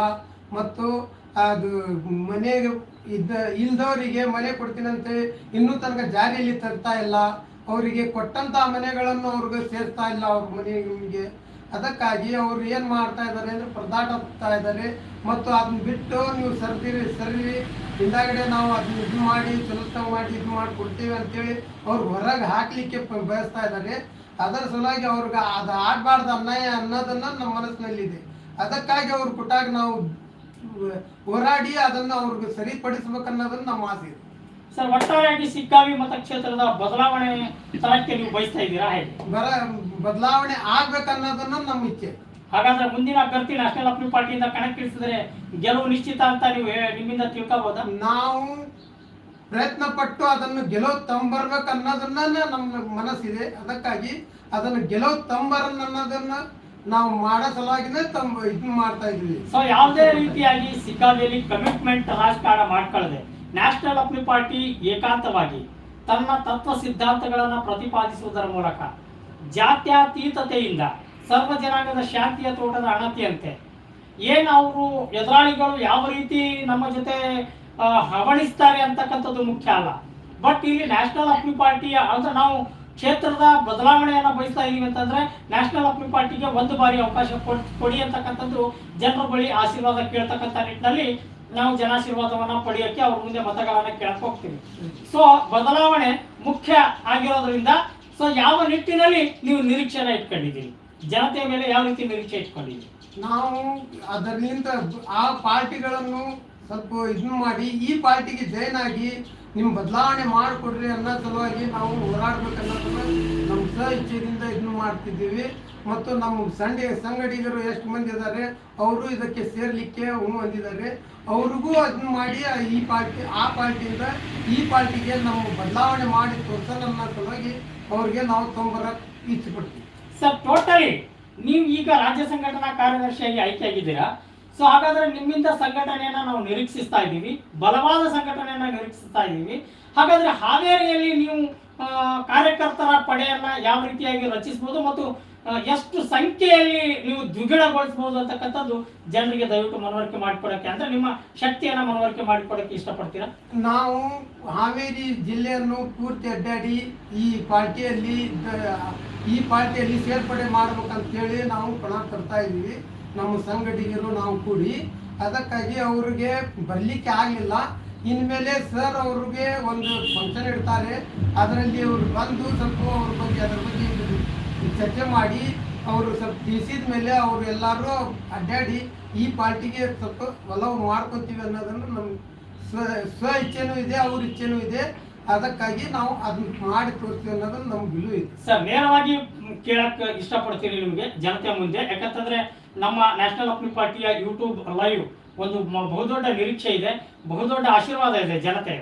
ಮತ್ತು ಅದು ಮನೆಗೆ ಇದ್ದ, ಇಲ್ದವರಿಗೆ ಮನೆ ಕೊಡ್ತೀನಂತೆ, ಇನ್ನೂ ತನಕ ಜಾರಿಯಲ್ಲಿ ತರ್ತಾ ಇಲ್ಲ. ಅವರಿಗೆ ಕೊಟ್ಟಂತ ಮನೆಗಳನ್ನು ಅವ್ರಿಗೆ ಸೇರ್ತಾ ಇಲ್ಲ ಅವ್ರ ಮನೆಗೆ ಅದಕ್ಕಾಗಿ ಅವ್ರು ಏನು ಮಾಡ್ತಾ ಇದ್ದಾರೆ ಅಂದ್ರೆ ಪರದಾಡ್ತಾ ಇದ್ದಾರೆ. ಮತ್ತು ಅದನ್ನ ಬಿಟ್ಟು ನೀವು ಸರ್ದಿರಿ ಸರಿ ಹಿಂದಾಗಡೆ ನಾವು ಅದನ್ನ ಇದು ಮಾಡಿ ಚಲೋ ಮಾಡಿ ಇದು ಮಾಡಿ ಕೊಡ್ತೀವಿ ಅಂತೇಳಿ ಅವ್ರು ಹೊರಗೆ ಹಾಕ್ಲಿಕ್ಕೆ ಬಯಸ್ತಾ ಇದ್ದಾರೆ. ಅದರ ಸಲುವಾಗಿ ಅವ್ರಿಗೆ ಅದು ಆಗಬಾರ್ದು ಅನ್ಯಾಯ ಅನ್ನೋದನ್ನ ನಮ್ಮ ಮನಸ್ಸಿನಲ್ಲಿದೆ. ಅದಕ್ಕಾಗಿ ಅವ್ರು ಕೊಟ್ಟಾಗ ನಾವು ಹೋರಾಡಿ ಅದನ್ನು ಅವ್ರಿಗೆ ಸರಿಪಡಿಸ್ಬೇಕನ್ನೋದನ್ನು ನಮ್ಮ ಆಸೆ ಇದೆ. ಸರ್ ಒಟ್ಟಾರೆಯಾಗಿ ಸಿಕ್ಕಾವಿ ಮತಕ್ಷೇತ್ರದ ಬದಲಾವಣೆ ತರಕ್ಕೆ ನೀವು ಬಯಸ್ತಾ ಇದ್ದೀರಾ ಹೇಗೆ ಬರ ಬದಲಾವಣೆ ಆಗ್ಬೇಕನ್ನೋದನ್ನ ನಮ್ಮ ಇಚ್ಛೆ. ಹಾಗಾದ್ರೆ ಮುಂದಿನ ಅಭ್ಯರ್ಥಿ ನ್ಯಾಷನಲ್ ಅಪ್ಲಿ ಪಾರ್ಟಿಯಿಂದ ಕಣಕ್ಕಿಳಿಸಿದ್ರೆ ಗೆಲುವು ನಿಶ್ಚಿತ ಅಂತ ನೀವು ನಿಮ್ಮಿಂದ ತಿಳ್ಕೋಬಹುದಾ ನಾವು ಪ್ರಯತ್ನ ಪಟ್ಟು ಅದನ್ನು ಗೆಲುವು ತಂಬರ್ಬೇಕು ಅನ್ನೋದನ್ನ ನಮ್ಮ ಮನಸ್ಸಿದೆ. ಅದಕ್ಕಾಗಿ ಅದನ್ನು ಗೆಲುವು ತಂಬರನ್ನ ಅನ್ನೋದನ್ನ ನಾವು ಮಾಡೋ ಸಲುವಾಗಿನೇ ತಂಬ ಇದು ಮಾಡ್ತಾ ಇದ್ವಿ ಸೊ ಯಾವುದೇ ರೀತಿಯಾಗಿ ಸಿಕ್ಕಾದಲ್ಲಿ ಕಮಿಟ್ಮೆಂಟ್ ರಾಜಕಾರಣ ಮಾಡ್ಕೊಳ್ಳದೆ ನ್ಯಾಷನಲ್ ಅಪ್ನಿ ಪಾರ್ಟಿ ಏಕಾಂತವಾಗಿ ತನ್ನ ತತ್ವ ಸಿದ್ಧಾಂತಗಳನ್ನು ಪ್ರತಿಪಾದಿಸುವುದರ ಮೂಲಕ ಜಾತ್ಯತೀತತೆಯಿಂದ ಸರ್ವ ಜನಾಂಗದ ಶಾಂತಿಯ ತೋಟದ ಅಣತಿಯಂತೆ ಏನು ಅವರು ಎದುರಾಳಿಗಳು ಯಾವ ರೀತಿ ನಮ್ಮ ಜೊತೆ ಹವಣಿಸ್ತಾರೆ ಅಂತಕ್ಕಂಥದ್ದು ಮುಖ್ಯ ಅಲ್ಲ. ಬಟ್ ಇಲ್ಲಿ ನ್ಯಾಷನಲ್ ಅಪ್ಲಿ ಪಾರ್ಟಿಯ, ಅಂದ್ರೆ ನಾವು ಕ್ಷೇತ್ರದ ಬದಲಾವಣೆಯನ್ನ ಬಯಸ್ತಾ ಇದೀವಿ ಅಂತಂದ್ರೆ ನ್ಯಾಷನಲ್ ಅಪ್ಲಿ ಪಾರ್ಟಿಗೆ ಒಂದು ಬಾರಿ ಅವಕಾಶ ಕೊಡಿ ಅಂತಕ್ಕಂಥದ್ದು ಜನರ ಬಳಿ ಆಶೀರ್ವಾದ ಕೇಳ್ತಕ್ಕಂಥ ನಿಟ್ಟಿನಲ್ಲಿ ನಾವು ಜನಾಶೀರ್ವಾದವನ್ನ ಪಡೆಯೋಕೆ ಅವ್ರ ಮುಂದೆ ಮತಗಳನ್ನ ಕೇಳಕ್ ಹೋಗ್ತೀವಿ. ಸೊ ಬದಲಾವಣೆ ಮುಖ್ಯ ಆಗಿರೋದ್ರಿಂದ ಸೊ ಯಾವ ನಿಟ್ಟಿನಲ್ಲಿ ನೀವು ನಿರೀಕ್ಷೆನ ಇಟ್ಕೊಂಡಿದ್ದೀರಿ? ಜನತೆಯ ಮೇಲೆ ಯಾವ ರೀತಿ ನಿರೀಕ್ಷೆ ಇಟ್ಕೊಂಡಿದ್ದೀರಿ? ನಾವು ಅದರಿಂದ ಆ ಪಾರ್ಟಿಗಳನ್ನು ಸ್ವಲ್ಪ ಇದನ್ನು ಮಾಡಿ, ಈ ಪಾರ್ಟಿಗೆ ಜೈನ್ ಆಗಿ ನಿಮ್ಮ ಬದಲಾವಣೆ ಮಾಡಿಕೊಡ್ರಿ ಅನ್ನೋ ಸಲುವಾಗಿ ನಾವು ಹೋರಾಡ್ಬೇಕನ್ನೋದನ್ನ ನಮ್ಮ ಸಹ ಇಚ್ಛೆಯಿಂದ ಇದನ್ನು ಮಾಡ್ತಿದ್ದೀವಿ. ಮತ್ತು ನಮ್ಮ ಸಂಡೆ ಸಂಗಡಿಗರು ಎಷ್ಟು ಮಂದಿ ಇದ್ದಾರೆ, ಅವರು ಇದಕ್ಕೆ ಸೇರ್ಲಿಕ್ಕೆ ಹ್ಞೂ ಅಂದಿದ್ದಾರೆ. ಅವ್ರಿಗೂ ಅದನ್ನ ಮಾಡಿ ಈ ಪಾರ್ಟಿ, ಆ ಪಾರ್ಟಿಯಿಂದ ಈ ಪಾರ್ಟಿಗೆ ನಾವು ಬದಲಾವಣೆ ಮಾಡಿ ಅನ್ನೋ ಸಲುವಾಗಿ ಅವ್ರಿಗೆ ನಾವು ತೊಂಬರಕ್ಕೆ ಇಚ್ಛೆ ಪಡ್ತೀವಿ ಸರ್ ಟೋಟಲಿ ನೀವು ಈಗ ರಾಜ್ಯ ಸಂಘಟನಾ ಕಾರ್ಯದರ್ಶಿಯಾಗಿ ಆಯ್ಕೆಯಾಗಿದ್ದೀರಾ? ಸೊ ಹಾಗಾದ್ರೆ ನಿಮ್ಮಿಂದ ಸಂಘಟನೆಯನ್ನ ನಾವು ನಿರೀಕ್ಷಿಸ್ತಾ ಇದ್ದೀವಿ, ಬಲವಾದ ಸಂಘಟನೆಯನ್ನ ನಿರೀಕ್ಷಿಸ್ತಾ ಇದ್ದೀವಿ. ಹಾಗಾದ್ರೆ ಹಾವೇರಿಯಲ್ಲಿ ನೀವು ಕಾರ್ಯಕರ್ತರ ಪಡೆಯನ್ನ ಯಾವ ರೀತಿಯಾಗಿ ರಚಿಸಬಹುದು ಮತ್ತು ಎಷ್ಟು ಸಂಖ್ಯೆಯಲ್ಲಿ ನೀವು ದ್ವಿಗುಣಗೊಳಿಸಬಹುದು ಅಂತಕ್ಕಂಥದ್ದು ಜನರಿಗೆ ದಯವಿಟ್ಟು ಮನವರಿಕೆ ಮಾಡಿಕೊಡಕ್ಕೆ ಅಂದ್ರೆ ನಿಮ್ಮ ಶಕ್ತಿಯನ್ನ ಮನವರಿಕೆ ಮಾಡಿಕೊಡಕ್ಕೆ ಇಷ್ಟಪಡ್ತೀರಾ? ನಾವು ಹಾವೇರಿ ಜಿಲ್ಲೆಯನ್ನು ಪೂರ್ತಿ ಅಡ್ಡಾಡಿ ಈ ಪಾರ್ಟಿಯಲ್ಲಿ ಈ ಪಾರ್ಟಿಯಲ್ಲಿ ಸೇರ್ಪಡೆ ಮಾಡ್ಬೇಕಂತೇಳಿ ನಾವು ಪಣ ತರ್ತಾ ಇದ್ದೀವಿ. ನಮ್ಮ ಸಂಘಟಕರು ನಾವು ಕೂಡಿ. ಅದಕ್ಕಾಗಿ ಅವ್ರಿಗೆ ಬರಲಿಕ್ಕೆ ಆಗಲಿಲ್ಲ. ಇನ್ಮೇಲೆ ಸರ್ ಅವ್ರಿಗೆ ಒಂದು ಫಂಕ್ಷನ್ ಇಡ್ತಾರೆ. ಅದರಲ್ಲಿ ಅವ್ರು ಬಂದು ಸ್ವಲ್ಪ ಅವ್ರ ಬಗ್ಗೆ, ಅದ್ರ ಬಗ್ಗೆ ಚರ್ಚೆ ಮಾಡಿ ಅವರು ಸ್ವಲ್ಪ ತಿಳಿಸಿದ ಮೇಲೆ ಅವರು ಎಲ್ಲರೂ ಅಡ್ಡಾಡಿ ಈ ಪಾರ್ಟಿಗೆ ಸ್ವಲ್ಪ ಒಲವು ಮಾಡ್ಕೊತೀವಿ ಅನ್ನೋದನ್ನು ನಮ್ಮ ಸ್ವ ಸ್ವ ಇಚ್ಛೆನೂ ಇದೆ, ಅವ್ರ ಇಚ್ಛೆನೂ ಇದೆ. ಅದಕ್ಕಾಗಿ ನಾವು ಅದನ್ನ ಮಾಡಿ ತೋರಿಸ್ತೀವಿ ಅನ್ನೋದನ್ನು ನಮ್ಮ ಬಿಲು ಇದೆ. ಸರ್, ನೇರವಾಗಿ ಕೇಳಕ್ಕೆ ಇಷ್ಟಪಡ್ತೀರಿ ನಿಮಗೆ ಜನತೆ ಮುಂದೆ. ಯಾಕಂತಂದ್ರೆ ನಮ್ಮ ನ್ಯಾಷನಲ್ ಅಪ್ಲಿ ಪಾರ್ಟಿಯ ಯೂಟ್ಯೂಬ್ ಲೈವ್ ಒಂದು ಬಹುದೊಡ್ಡ ನಿರೀಕ್ಷೆ ಇದೆ, ಬಹುದೊಡ್ಡ ಆಶೀರ್ವಾದ ಇದೆ ಜನತೆ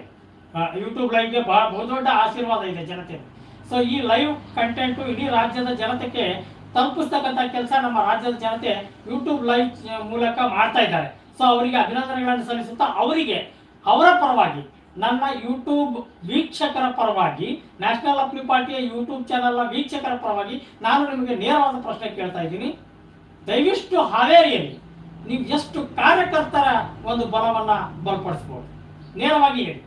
ಯೂಟ್ಯೂಬ್ ಲೈವ್ಗೆ ಬಹಳ, ಬಹುದೊಡ್ಡ ಆಶೀರ್ವಾದ ಇದೆ ಜನತೆ ಸೊ ಈ ಲೈವ್ ಕಂಟೆಂಟು ಇಡೀ ರಾಜ್ಯದ ಜನತೆಗೆ ತಲುಪಿಸ್ತಕ್ಕಂಥ ಕೆಲಸ ನಮ್ಮ ರಾಜ್ಯದ ಜನತೆ ಯೂಟ್ಯೂಬ್ ಲೈವ್ ಮೂಲಕ ಮಾಡ್ತಾ ಇದ್ದಾರೆ. ಸೊ ಅವರಿಗೆ ಅಭಿನಂದನೆಗಳನ್ನು ಸಲ್ಲಿಸುತ್ತಾ ಅವರಿಗೆ, ಅವರ ಪರವಾಗಿ, ನನ್ನ ಯೂಟ್ಯೂಬ್ ವೀಕ್ಷಕರ ಪರವಾಗಿ ನ್ಯಾಷನಲ್ ಅಪ್ಲಿ ಪಾರ್ಟಿಯ ಯೂಟ್ಯೂಬ್ ಚಾನೆಲ್ನ ವೀಕ್ಷಕರ ಪರವಾಗಿ ನಾನು ನಿಮಗೆ ನೇರವಾದ ಪ್ರಶ್ನೆ ಕೇಳ್ತಾ ಇದ್ದೀನಿ. ದಯವಿಷ್ಟು ಹಾವೇರಿಯಲ್ಲಿ ನೀವು ಎಷ್ಟು ಕಾರ್ಯಕರ್ತರ ಒಂದು ಬಲವನ್ನ ಬಲಪಡಿಸ್ಬೋದು. ನೇರವಾಗಿ ಹೇಳಿ.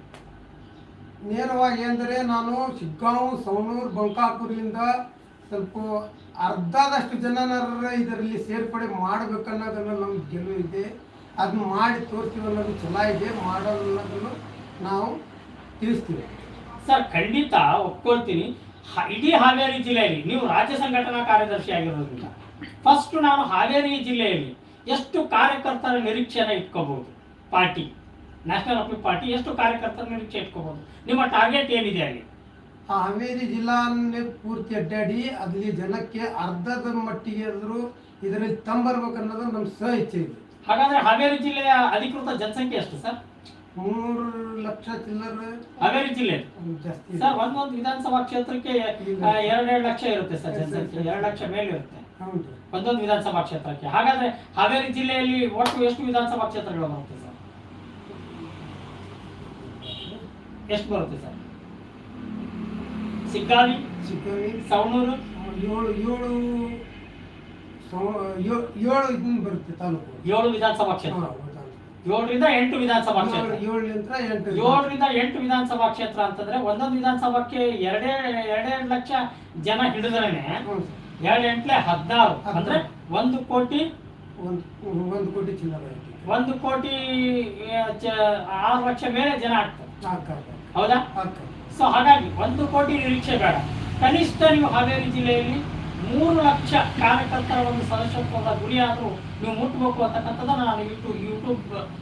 ನೇರವಾಗಿ ಅಂದರೆ ನಾನು ಶಿಗ್ಗಾಂವ್, ಸವಣೂರು, ಬಂಕಾಪುರದಿಂದ ಸ್ವಲ್ಪ ಅರ್ಧದಷ್ಟು ಜನನರ ಇದರಲ್ಲಿ ಸೇರ್ಪಡೆ ಮಾಡಬೇಕನ್ನೋದನ್ನು ನಮ್ಗೆ ಗೆಲುವು ಇದೆ. ಅದನ್ನ ಮಾಡಿ ತೋರಿಸ್ತೀವಿ ಅನ್ನೋದು ಚಲೋ ಇದೆ. ಮಾಡೋದು ನಾವು ತಿಳಿಸ್ತೀವಿ. ಸರ್, ಖಂಡಿತ ಒಪ್ಕೊಳ್ತೀನಿ. ಇಡೀ ಹಾವೇರಿ ಜಿಲ್ಲೆಯಲ್ಲಿ ನೀವು ರಾಜ್ಯ ಸಂಘಟನಾ ಕಾರ್ಯದರ್ಶಿ ಆಗಿರೋದ್ರಿಂದ ಫಸ್ಟ್ ನಾನು ಹಾವೇರಿ ಜಿಲ್ಲೆಯಲ್ಲಿ ಎಷ್ಟು ಕಾರ್ಯಕರ್ತರ ನಿರೀಕ್ಷೆನ ಇಟ್ಕೋಬಹುದು? ಪಾರ್ಟಿ. ನ್ಯಾಷನಲ್ ಅಪ್ಲಿ ಪಾರ್ಟಿ ಎಷ್ಟು ಕಾರ್ಯಕರ್ತರ ನಿರೀಕ್ಷೆ ಇಟ್ಕೋಬಹುದು ನಿಮ್ಮ ಟಾರ್ಗೆಟ್ ಏನಿದೆ ಅಲ್ಲಿ? ಆ ಹಾವೇರಿ ಜಿಲ್ಲಾ ಪೂರ್ತಿ ಅಡ್ಡಾಡಿ ಅಲ್ಲಿ ಜನಕ್ಕೆ ಅರ್ಧದ ಮಟ್ಟಿಗೆ ಆದರೂ ಇದರಲ್ಲಿ ತಂಬರ್ಬೇಕು ಅನ್ನೋದು ನಮ್ಮ ಸಹ ಇಚ್ಛೆ ಇದೆ. ಹಾಗಾದ್ರೆ ಹಾವೇರಿ ಜಿಲ್ಲೆಯ ಅಧಿಕೃತ ಜನಸಂಖ್ಯೆ ಎಷ್ಟು ಸರ್? ಮೂರು ಲಕ್ಷ ಚಿಲ್ಲರ್ ಹಾವೇರಿ ಜಿಲ್ಲೆ? ಜಾಸ್ತಿ ಇದೆ. ಸರ್ ಒಂದೊಂದು ವಿಧಾನಸಭಾ ಕ್ಷೇತ್ರಕ್ಕೆ ಎರಡೆರಡು ಲಕ್ಷ ಇರುತ್ತೆ ಸರ್ ಜನಸಂಖ್ಯೆ ಎರಡು ಲಕ್ಷ ಮೇಲೆ ಇರುತ್ತೆ. ಹೌದು. ಒಂದೊಂದು ವಿಧಾನಸಭಾ ಕ್ಷೇತ್ರಕ್ಕೆ. ಹಾಗಾದ್ರೆ ಹಾವೇರಿ ಜಿಲ್ಲೆಯಲ್ಲಿ ಒಟ್ಟು ಎಷ್ಟು ವಿಧಾನಸಭಾ ಕ್ಷೇತ್ರಗಳು ಬರುತ್ತೆ ಸರ್? ಎಷ್ಟು ಬರುತ್ತೆ ಸರ್? ಸಿಕ್ಕಾವಿ ಸಿಕ್ಕಾವಿ. ಸವಣೂರು. ಏಳು ಏಳು ಏಳು ಇದನ್ನ ಬರುತ್ತೆ ತಾಲೂಕು. ಏಳು ವಿಧಾನಸಭಾ ಕ್ಷೇತ್ರ. ಏಳರಿಂದ ಎಂಟು ವಿಧಾನಸಭಾ ಕ್ಷೇತ್ರ. ಏಳು ಏಳರಿಂದ ಎಂಟು ಏಳರಿಂದ ಎಂಟು ವಿಧಾನಸಭಾ ಕ್ಷೇತ್ರ ಅಂತಂದ್ರೆ ಒಂದೊಂದು ವಿಧಾನಸಭಾಕ್ಕೆ ಎರಡೇ ಎರಡೆರಡು ಲಕ್ಷ ಜನ ಹಿಡಿದ್ರೇನೆ. ಎರಡು ಎಂಟ್ಲೆ ಹದಿನಾರು. ಅಂದ್ರೆ ಒಂದು ಕೋಟಿ ಒಂದು ಒಂದು ಕೋಟಿ ಚಿಲ್ಲರೆ ಒಂದು ಕೋಟಿ ಆರು ಲಕ್ಷ ಮೇಲೆ ಜನ ಆಗ್ತಾರೆ ಹೌದಾ? ಸೊ ಹಾಗಾಗಿ ಒಂದು ಕೋಟಿ ನಿರೀಕ್ಷೆ ಬೇಡ. ಕನಿಷ್ಠ ನೀವು ಹಾವೇರಿ ಜಿಲ್ಲೆಯಲ್ಲಿ ಮೂರು ಲಕ್ಷ ಕಾರ್ಯಕರ್ತರ ಒಂದು ಸದಸ್ಯತ್ವದ ಗುರಿಯಾದರೂ ನೀವು ಮುಟ್ಟಬೇಕು ಅಂತಕ್ಕಂಥದ್ದು ನಾನು ಯೂಟ್ಯೂಬ್ ಯೂಟ್ಯೂಬ್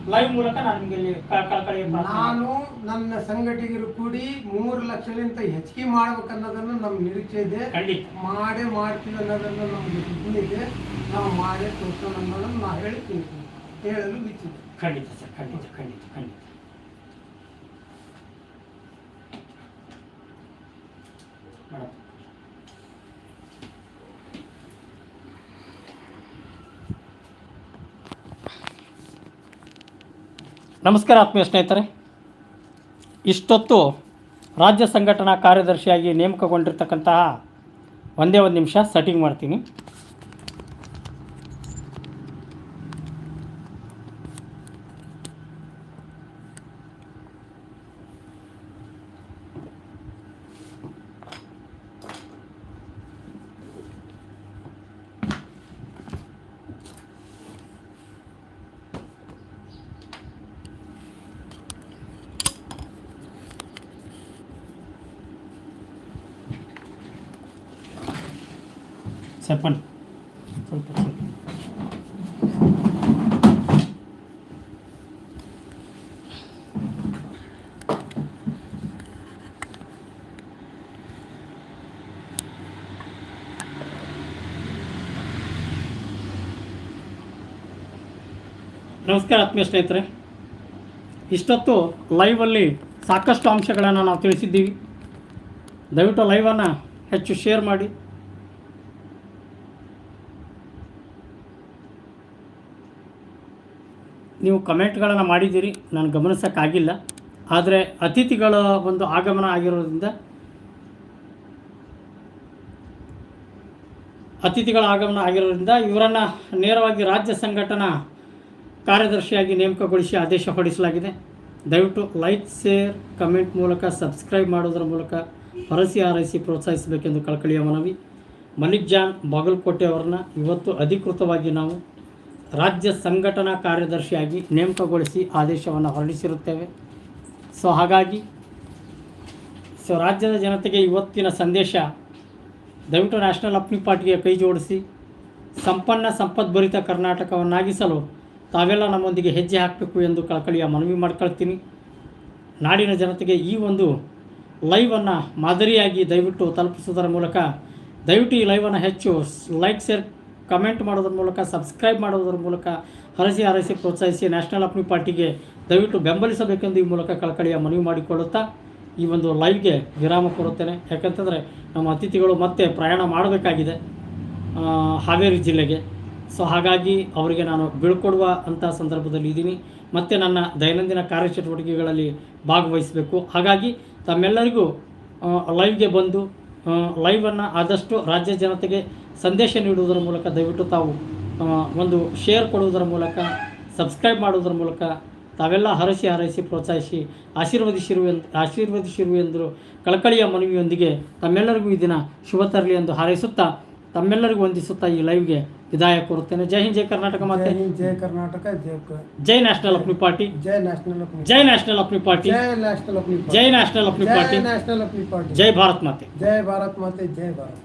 ಲೈವ್ ಮೂಲಕ ನಾನು ನಿಮಗೆ ಇಲ್ಲಿ ಕ- ಕಳಕಳಿಯ ನಾನು ನನ್ನ ಸಂಘಟಕರು ಕೂಡಿ ಮೂರು ಲಕ್ಷಲಿಂತ ಹೆಚ್ಚಿಗೆ ಮಾಡ್ಬೇಕನ್ನೋದನ್ನು ನಮ್ಮ ನಿರೀಕ್ಷೆ ಇದೆ. ಖಂಡಿತ. ಮಾಡೇ ಮಾಡ್ತೀವಿ ಅನ್ನೋದನ್ನು ನಮಗೆ ಇದೆ. ನಾವು ಮಾಡೇ ತೋರ್ಸೋಣ ಅನ್ನೋದನ್ನು ನಾನು ಹೇಳ್ತೀನಿ ಹೇಳಲು ಬಿಚ್ಚಿದೆ. ಖಂಡಿತ ಸರ್ ಖಂಡಿತ ಖಂಡಿತ ಖಂಡಿತ. ನಮಸ್ಕಾರ ಆತ್ಮೀಯ ಸ್ನೇಹಿತರೆ. ಇಷ್ಟೊತ್ತು ರಾಜ್ಯ ಸಂಘಟನಾ ಕಾರ್ಯದರ್ಶಿಯಾಗಿ ನೇಮಕಗೊಂಡಿರ್ತಕ್ಕಂತಹ ಒಂದೇ ಒಂದು ನಿಮಿಷ ಸೆಟ್ಟಿಂಗ್ ಮಾಡ್ತೀನಿ. ಸರ್ ಬನ್ನಿ ಸ್ವಲ್ಪ ಸ್ವಲ್ಪ. ನಮಸ್ಕಾರ ಆತ್ಮೀಯ ಸ್ನೇಹಿತರೆ. ಇಷ್ಟೊತ್ತು ಲೈವಲ್ಲಿ ಸಾಕಷ್ಟು ಅಂಶಗಳನ್ನು ನಾವು ತಿಳಿಸಿದ್ದೀವಿ. ದಯವಿಟ್ಟು ಲೈವನ್ನು ಹೆಚ್ಚು ಶೇರ್ ಮಾಡಿ. ನೀವು ಕಮೆಂಟ್ಗಳನ್ನು ಮಾಡಿದ್ದೀರಿ, ನಾನು ಗಮನಿಸೋಕ್ಕಾಗಿಲ್ಲ. ಆದರೆ ಅತಿಥಿಗಳ ಒಂದು ಆಗಮನ ಆಗಿರೋದ್ರಿಂದ ಅತಿಥಿಗಳ ಆಗಮನ ಆಗಿರೋದ್ರಿಂದ ಇವರನ್ನು ನೇರವಾಗಿ ರಾಜ್ಯ ಸಂಘಟನಾ ಕಾರ್ಯದರ್ಶಿಯಾಗಿ ನೇಮಕಗೊಳಿಸಿ ಆದೇಶ ಹೊರಡಿಸಲಾಗಿದೆ. ದಯವಿಟ್ಟು ಲೈಕ್, ಶೇರ್, ಕಮೆಂಟ್ ಮೂಲಕ, ಸಬ್ಸ್ಕ್ರೈಬ್ ಮಾಡೋದರ ಮೂಲಕ ಹರಸಿ ಹಾರೈಸಿ ಪ್ರೋತ್ಸಾಹಿಸಬೇಕೆಂದು ಕಳಕಳಿಯ ಮನವಿ. ಮಲಿಕ್ ಜಾನ್ ಬಾಗಲಕೋಟೆ ಅವರನ್ನು ಇವತ್ತು ಅಧಿಕೃತವಾಗಿ ನಾವು ರಾಜ್ಯ ಸಂಘಟನಾ ಕಾರ್ಯದರ್ಶಿಯಾಗಿ ನೇಮಕಗೊಳಿಸಿ ಆದೇಶವನ್ನು ಹೊರಡಿಸಿರುತ್ತೇವೆ. ಸೊ ಹಾಗಾಗಿ ಸೊ ರಾಜ್ಯದ ಜನತೆಗೆ ಇವತ್ತಿನ ಸಂದೇಶ ದಯವಿಟ್ಟು ನ್ಯಾಷನಲ್ ಅಪ್ನಿ ಪಾರ್ಟಿಗೆ ಕೈ ಜೋಡಿಸಿ, ಸಂಪನ್ನ ಸಂಪದ್ಭರಿತ ಕರ್ನಾಟಕವನ್ನಾಗಿಸಲು ತಾವೆಲ್ಲ ನಮ್ಮೊಂದಿಗೆ ಹೆಜ್ಜೆ ಹಾಕಬೇಕು ಎಂದು ಕಳಕಳಿಯ ಮನವಿ ಮಾಡ್ಕೊಳ್ತೀನಿ. ನಾಡಿನ ಜನತೆಗೆ ಈ ಒಂದು ಲೈವನ್ನು ಮಾದರಿಯಾಗಿ ದಯವಿಟ್ಟು ತಲುಪಿಸುವುದರ ಮೂಲಕ ದಯವಿಟ್ಟು ಈ ಲೈವನ್ನು ಹೆಚ್ಚು ಲೈಕ್ ಶೇರ್ ಕಮೆಂಟ್ ಮಾಡೋದ್ರ ಮೂಲಕ, ಸಬ್ಸ್ಕ್ರೈಬ್ ಮಾಡೋದ್ರ ಮೂಲಕ ಹರಸಿ ಹರಸಿ ಪ್ರೋತ್ಸಾಹಿಸಿ ನ್ಯಾಷನಲ್ ಅಪ್ನಿ ಪಾರ್ಟಿಗೆ ದಯವಿಟ್ಟು ಬೆಂಬಲಿಸಬೇಕೆಂದು ಈ ಮೂಲಕ ಕಳಕಳಿಯ ಮನವಿ ಮಾಡಿಕೊಳ್ಳುತ್ತಾ ಈ ಒಂದು ಲೈವ್ಗೆ ವಿರಾಮ ಕೊಡುತ್ತೇನೆ. ಯಾಕಂತಂದರೆ ನಮ್ಮ ಅತಿಥಿಗಳು ಮತ್ತೆ ಪ್ರಯಾಣ ಮಾಡಬೇಕಾಗಿದೆ ಹಾವೇರಿ ಜಿಲ್ಲೆಗೆ. ಸೊ ಹಾಗಾಗಿ ಅವರಿಗೆ ನಾನು ಬೀಳ್ಕೊಡುವ ಅಂಥ ಸಂದರ್ಭದಲ್ಲಿ ಇದ್ದೀನಿ. ಮತ್ತು ನನ್ನ ದೈನಂದಿನ ಕಾರ್ಯಚಟುವಟಿಕೆಗಳಲ್ಲಿ ಭಾಗವಹಿಸಬೇಕು. ಹಾಗಾಗಿ ತಮ್ಮೆಲ್ಲರಿಗೂ ಲೈವ್ಗೆ ಬಂದು ಲೈವನ್ನು ಆದಷ್ಟು ರಾಜ್ಯ ಜನತೆಗೆ ಸಂದೇಶ ನೀಡುವುದರ ಮೂಲಕ ದಯವಿಟ್ಟು ತಾವು ಒಂದು ಶೇರ್ ಕೊಡುವುದರ ಮೂಲಕ ಸಬ್ಸ್ಕ್ರೈಬ್ ಮಾಡುವುದರ ಮೂಲಕ ತಾವೆಲ್ಲ ಹರಸಿ ಹರಸಿ ಪ್ರೋತ್ಸಾಹಿಸಿ ಆಶೀರ್ವದಿಸಿರು ಆಶೀರ್ವದಿಸಿರು ಎಂದು ಕಳಕಳಿಯ ಮನವಿಯೊಂದಿಗೆ ತಮ್ಮೆಲ್ಲರಿಗೂ ಈ ದಿನ ಶುಭ ತರಲಿ ಎಂದು ಹಾರೈಸುತ್ತಾ ತಮ್ಮೆಲ್ಲರಿಗೂ ವಂದಿಸುತ್ತಾ ಈ ಲೈವ್ಗೆ ವಿದಾಯ ಕೋರುತ್ತೇನೆ ಜೈ ಹಿಂದ್ ಜೈ ಕರ್ನಾಟಕ ಜೈ ಮಾತೆ ಹಿಂದ್ ಜೈ ಕರ್ನಾಟಕ ಜೈ ಕ- ಜೈ ನ್ಯಾಷನಲ್ ಅಪ್ನಿ ಪಾರ್ಟಿ ಜೈ ನ್ಯಾಷನಲ್ ಅಪ್ನಿ ಜೈ ನ್ಯಾಷನಲ್ ಅಪ್ನಿ ಪಾರ್ಟಿ ಜೈ ನ್ಯಾಷನಲ್ ಅಪ್ನಿ ಜೈ ನ್ಯಾಷನಲ್ ಅಪ್ನಿ ಜೈ ಪಾರ್ಟಿ ನ್ಯಾಷನಲ್ ಅಪ್ನಿ ಪಾರ್ಟಿ ಜೈ ಭಾರತ್ ಮಾತೆ ಜೈ ಭಾರತ್ ಮಾತೆ ಜೈ ಭಾರತ್